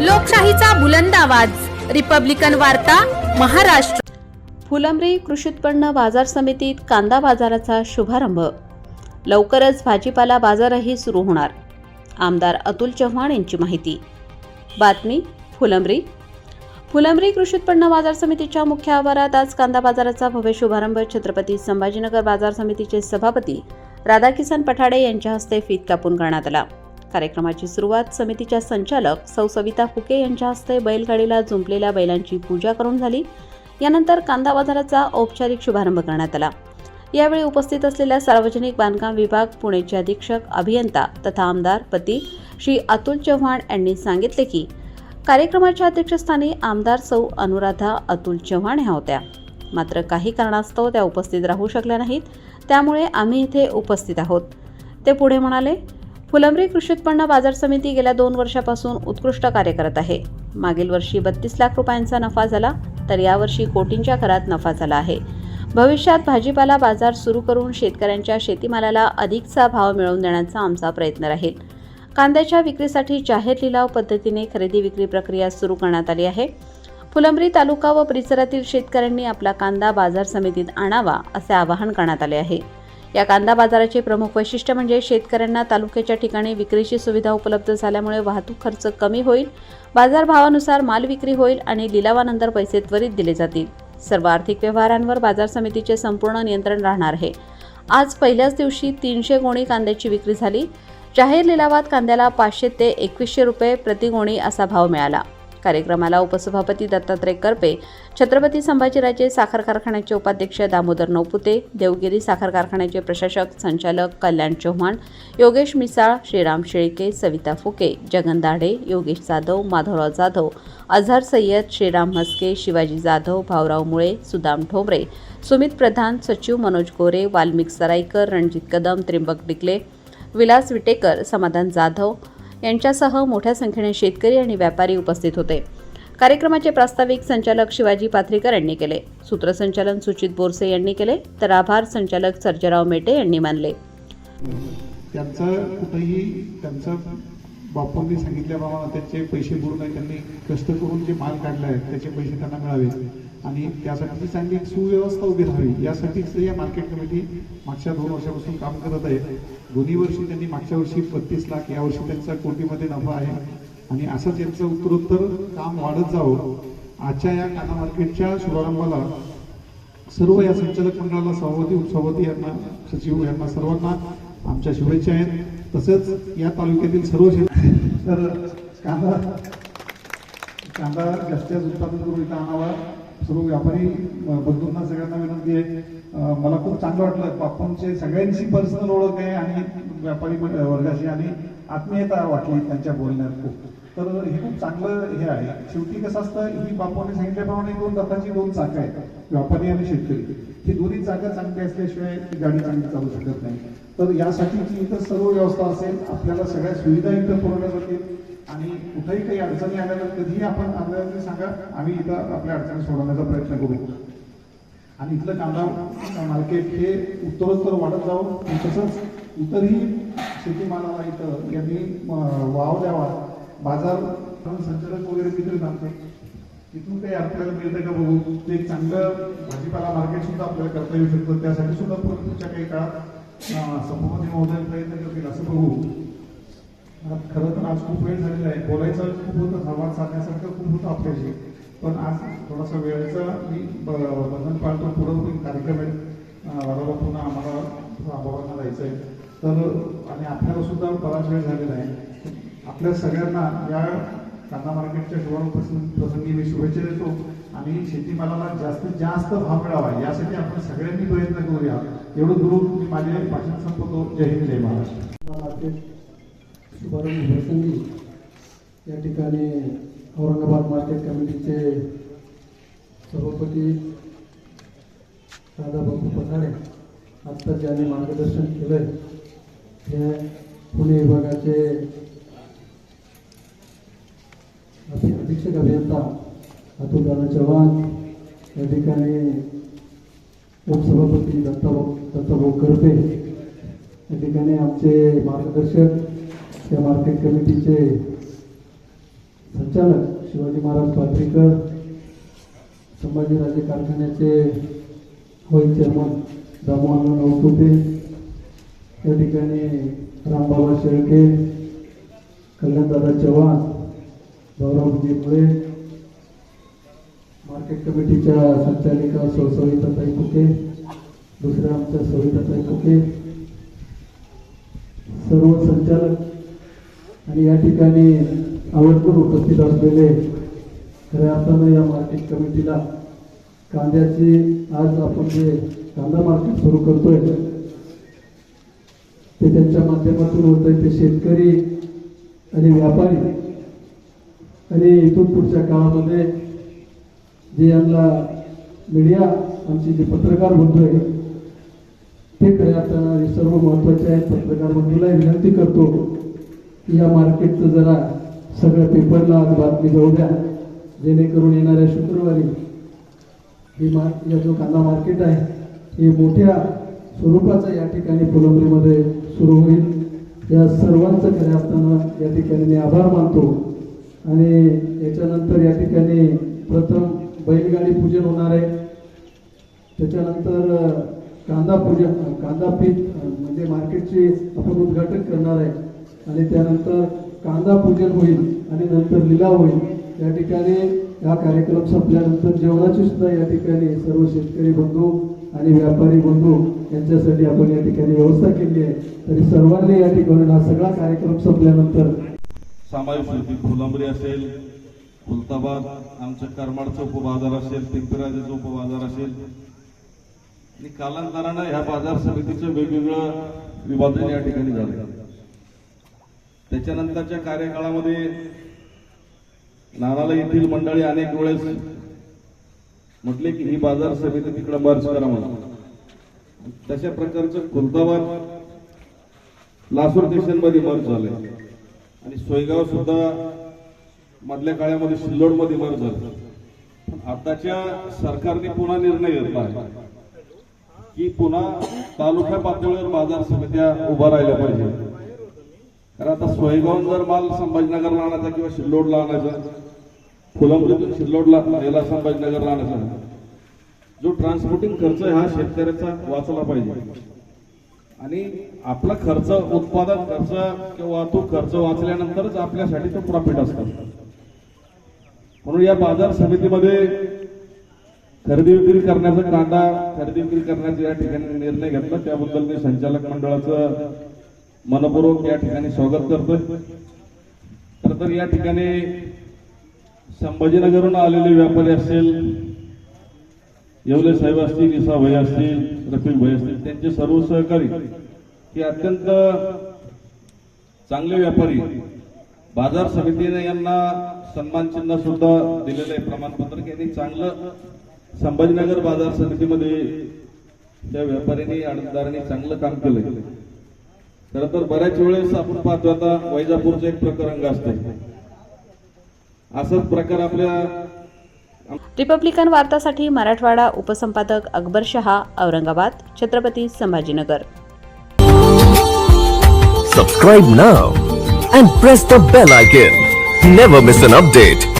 लोकशाहीचा बुलंद आवाज. रिपब्लिकन वार्ता महाराष्ट्र. फुलंब्री कृषी उत्पन्न बाजार समितीत कांदा बाजाराचा शुभारंभ. लवकरच भाजीपाला बाजारही सुरू होणार. आमदार अतुल चव्हाण यांची माहिती. बातमी फुलंब्री. फुलंब्री कृषी उत्पन्न बाजार समितीच्या मुख्य आवारात आज कांदा बाजाराचा भव्य शुभारंभ. छत्रपती संभाजीनगर बाजार समितीचे सभापती राधाकिसन पठाडे यांच्या हस्ते फीत कापून करण्यात आला. कार्यक्रमाची सुरुवात समितीच्या संचालक सौ सविता फुके यांच्या हस्ते बैलगाडीला जुंपलेल्या बैलांची पूजा करून झाली. यानंतर कांदा बाजाराचा औपचारिक शुभारंभ करण्यात आला. यावेळी उपस्थित असलेल्या सार्वजनिक बांधकाम विभाग पुणेचे अधीक्षक अभियंता तथा आमदार पती श्री अतुल चव्हाण यांनी सांगितले की कार्यक्रमाच्या अध्यक्षस्थानी आमदार सौ अनुराधा अतुल चव्हाण ह्या होत्या. मात्र काही कारणास्तव त्या उपस्थित राहू शकल्या नाहीत. त्यामुळे आम्ही इथे उपस्थित आहोत. ते पुढे म्हणाले फुलंब्री कृषी उत्पन्न बाजार समिती गेल्या दोन वर्षापासून उत्कृष्ट कार्य करत आहे. मागील वर्षी बत्तीस लाख रुपयांचा नफा झाला तर यावर्षी कोटींच्या घरात नफा झाला आहे. भविष्यात भाजीपाला बाजार सुरू करून शेतकऱ्यांच्या शेतीमालाला अधिकचा भाव मिळवून देण्याचा आमचा प्रयत्न राहील. कांद्याच्या विक्रीसाठी जाहीर लिलाव पद्धतीने खरेदी विक्री प्रक्रिया सुरू करण्यात आली आहे. फुलंब्री तालुका व परिसरातील शेतकऱ्यांनी आपला कांदा बाजार समितीत आणावा असे आवाहन करण्यात आले आहे. या कांदा बाजाराचे प्रमुख वैशिष्ट्य म्हणजे शेतकऱ्यांना तालुक्याच्या ठिकाणी विक्रीची सुविधा उपलब्ध झाल्यामुळे वाहतूक खर्च कमी होईल बाजारभावानुसार माल विक्री होईल आणि लिलावानंतर पैसे त्वरित दिले जातील. सर्व आर्थिक व्यवहारांवर बाजार समितीचे संपूर्ण नियंत्रण राहणार आहे. आज पहिल्याच दिवशी तीनशे गोणी कांद्याची विक्री झाली. जाहीर लिलावात कांद्याला पाचशे ते एकवीसशे रुपये प्रति गोणी असा भाव मिळाला. कार्यक्रमाला उपसभापती दत्तात्रय करपे छत्रपती संभाजीराजे साखर कारखान्याचे उपाध्यक्ष दामोदर नौपुते देवगिरी साखर कारखान्याचे प्रशासक संचालक कल्याण चव्हाण योगेश मिसाळ श्रीराम शेळके सविता फुके जगन दाढे योगेश जाधव माधवराव जाधव अझहर सय्यद श्रीराम म्हस्के शिवाजी जाधव भाऊराव मुळे सुदाम ठोंबरे सुमित प्रधान सचिव मनोज गोरे वाल्मिक सराईकर रणजित कदम त्रिंबक डिकले विलास विटेकर समाधान जाधव यांच्यासह मोठ्या संख्येने शेतकरी आणि व्यापारी उपस्थित होते. कार्यक्रमाचे प्रास्ताविक संचालक शिवाजी पाथरीकर यांनी केले. सूत्रसंचालन सुचित बोरसे यांनी केले तर आभार संचालक सर्जराव मेटे यांनी मानले. त्यांचं कुठंही त्यांचं बापूंनी सांगितल्याप्रमाणे त्यांचे पैसे पूर्ण त्यांनी कष्ट करून जे माल काढला आहे त्याचे पैसे त्यांना मिळावे आणि त्यासाठी चांगली एक सुव्यवस्था उभी राहावी. यासाठीच या मार्केट कमिटी मागच्या दोन वर्षापासून काम करत आहे दोन्ही वर्षी त्यांनी मागच्या वर्षी बत्तीस लाख या वर्षी त्यांचा कोटीमध्ये नफा आहे. आणि असंच यांचं उत्तरोत्तर काम वाढत जावं. आजच्या या काना मार्केटच्या शुभारंभाला सर्व या संचालक मंडळाला सभापती उपसभापती यांना सचिव यांना सर्वांना आमच्या शुभेच्छा आहेत. तसंच या तालुक्यातील सर्व शेत तर कांदा कांदा जास्तीत जास्त उत्पादन करून इथं आणावा. सर्व व्यापारी बंधूंना सगळ्यांना विनंती आहे. मला खूप चांगलं वाटलं. बापूंचे सगळ्यांशी पर्सनल ओळख आहे आणि व्यापारी वर्गाशी आणि आत्मीयता वाटली त्यांच्या बोलण्यात खूप. तर हे खूप चांगलं हे आहे. शेवटी कसं असतं ही बापाने सांगितल्याप्रमाणे दोन दत्ताची दोन चाकं आहेत व्यापारी आणि शेतकरी. ही दोन्ही चाकं चांगली असल्याशिवाय ती गाडी चांगली चालू शकत नाही. तर यासाठीची इथं सर्व व्यवस्था असेल आपल्याला सगळ्या सुविधा इथं पुरवण्यासाठी आणि कुठेही काही अडचणी आल्या तर कधीही आपण आपल्याला सांगा. आम्ही इथं आपल्या अडचणी सोडवण्याचा प्रयत्न करू. आणि इथलं कांदा मार्केट हे उत्तरोत्तर वाढत जावं. आणि तसंच इतरही शेतीमालाला इथं यांनी वाव द्यावा. बाजार संचालक वगैरे तिथे जाते तिथून काही आपल्याला मिळतं का बघू? ते एक चांगलं भाजीपाला मार्केट सुद्धा आपल्याला करता येऊ शकतं. त्यासाठी सुद्धा पुढच्या काही काळात संपूर्ण महोदय प्रयत्न करतील असं बघू. खरं तर आज खूप वेळ झालेला आहे. बोलायचं खूप होतं संवाद साधण्यासारखं खूप होतं आपल्याशी. पण आज थोडासा वेळेचा मी ब- बंधन पाळतो. पुढं कार्यक्रम आहे. वादाला पुन्हा आम्हाला बाबांना जायचं आहे तर आणि आपल्याला सुद्धा बराच वेळ झालेला आहे. आपल्या सगळ्यांना या कांदा मार्केटच्या शुभारंभ प्रसंग- प्रसंगी मी शुभेच्छा देतो. आणि शेतीमालाला जास्तीत जास्त भाव मिळावा यासाठी आपण सगळ्यांनी प्रयत्न करूया. एवढं दूर मी माझे भाषण संपवतो. जय हिंद जय महाराष्ट्र. शुभारंभ प्रसंगी या ठिकाणी औरंगाबाद मार्केट कमिटीचे सभापती दादाबाबू पठाडे आत्ता ज्यांनी मार्गदर्शन केलंय. हे पुणे विभागाचे अधीक्षक अभियंता अतुल राणा चव्हाण या ठिकाणी उपसभापती दत्ताभाऊ दत्ताभाऊ करपे. या ठिकाणी आमचे मार्गदर्शक या मार्केट कमिटीचे संचालक शिवाजी महाराज पात्रीकर संभाजीराजे कारखान्याचे व्हाईस चेअरमन दामोहन नवकुटे या ठिकाणी रामबाबा शेळके कल्याणदादा चव्हाण गौरवजी मुळे मार्केट कमिटीच्या संचालिका सौ सविताताई फुके दुसऱ्या आमच्या सविताताई फुके सर्व संचालक आणि या ठिकाणी आवर्जून उपस्थित असलेले खऱ्या अर्थानं या मार्केट कमिटीला कांद्याची आज आपण जे कांदा मार्केट सुरू करतोय ते त्यांच्या माध्यमातून होत आहे ते शेतकरी आणि व्यापारी. आणि इथून पुढच्या काळामध्ये जे यांना मीडिया आमची जे पत्रकार बंधू आहे ते खऱ्या अर्थानं सर्व महत्त्वाचे आहेत. पत्रकार बंधूला विनंती करतो की या मार्केटचं जरा सगळं पेपरला आज बातमी जाऊ द्या. जेणेकरून येणाऱ्या शुक्रवारी ही मार्क या जो कांदा मार्केट आहे हे मोठ्या स्वरूपाचं या ठिकाणी फुलंब्रीमध्ये सुरू होईल. या सर्वांचं खऱ्या असताना या ठिकाणी मी आभार मानतो. आणि याच्यानंतर या ठिकाणी प्रथम बैलगाडी पूजन होणार आहे. त्याच्यानंतर कांदा पूजन कांदा पीठ म्हणजे मार्केटचे आपण उद्घाटन करणार आहे. आणि त्यानंतर कांदा पूजन होईल आणि नंतर लिलाव होईल. या ठिकाणी हा कार्यक्रम संपल्यानंतर जेवणाची सुद्धा या ठिकाणी सर्व शेतकरी बंधू आणि व्यापारी बंधू यांच्यासाठी आपण या ठिकाणी व्यवस्था केली आहे. तरी सर्वांनी या ठिकाणी हा सगळा कार्यक्रम संपल्यानंतर सामायिक होती फुलंबरी असेल खुलताबाद आमचं करमाडचं उपबाजार असेल पिंपराजीचं उपबाजार असेल. आणि कालांतरानं ह्या बाजार समितीचं वेगवेगळं विभाजन या ठिकाणी झालं त्याच्यानंतरच्या कार्यकाळामध्ये नानाला येथील मंडळी अनेक वेळेस म्हटले की ही बाजार समिती तिकडे मर्ज करा म्हणून. तशा प्रकारचं खुलताबाद लासूर स्टेशनमध्ये मर्ज झालं आणि सोयगाव सुद्धा मधल्या काळामध्ये सिल्लोडमध्ये मर्ज झालं. पण आताच्या सरकारने पुन्हा निर्णय घेतला आहे की पुन्हा तालुका पातळीवर बाजार समित्या उभा राहिल्या पाहिजे कारण आता सोयगावून जर माल संभाजीनगरला आणायचा किंवा शिल्लोडला आणायचा फुलंब्रीतून शिल्लोडला याला संभाजीनगरला आणायचा जो ट्रान्सपोर्टिंग खर्च आहे हा शेतकऱ्याचा वाचला पाहिजे. आणि आपला खर्च उत्पादन खर्च किंवा वाहतूक खर्च वाचल्यानंतरच आपल्यासाठी तो प्रॉफिट असतो. म्हणून या बाजार समितीमध्ये खरेदी विक्री करण्याचा कांदा खरेदी विक्री करण्याचा या ठिकाणी निर्णय घेतला. त्याबद्दल मी संचालक मंडळाचं मनपूर्वक या ठिकाणी स्वागत करतोय. खर तर या ठिकाणी संभाजीनगरहून आलेले व्यापारी असेल येवले साहेब असतील इसा भाई असतील रफिक भाई असतील त्यांचे सर्व सहकारी हे अत्यंत चांगले व्यापारी बाजार समितीने यांना सन्मान चिन्ह सुद्धा दिलेलं आहे प्रमाणपत्र की यांनी चांगलं संभाजीनगर बाजार समितीमध्ये त्या व्यापाऱ्यांनी आडतदारांनी चांगलं काम केलंय. खरं तर बऱ्याच वेळेस आपण पाहतो आता वैजापूरचं एक प्रकरण असते असाच प्रकार आपल्या रिपब्लिकन वार्तासाठी Marathwada उपसंपादक Akbar Shah Aurangabad Chhatrapati Sambhajinagar Subscribe now and press the bell icon. Never miss an update.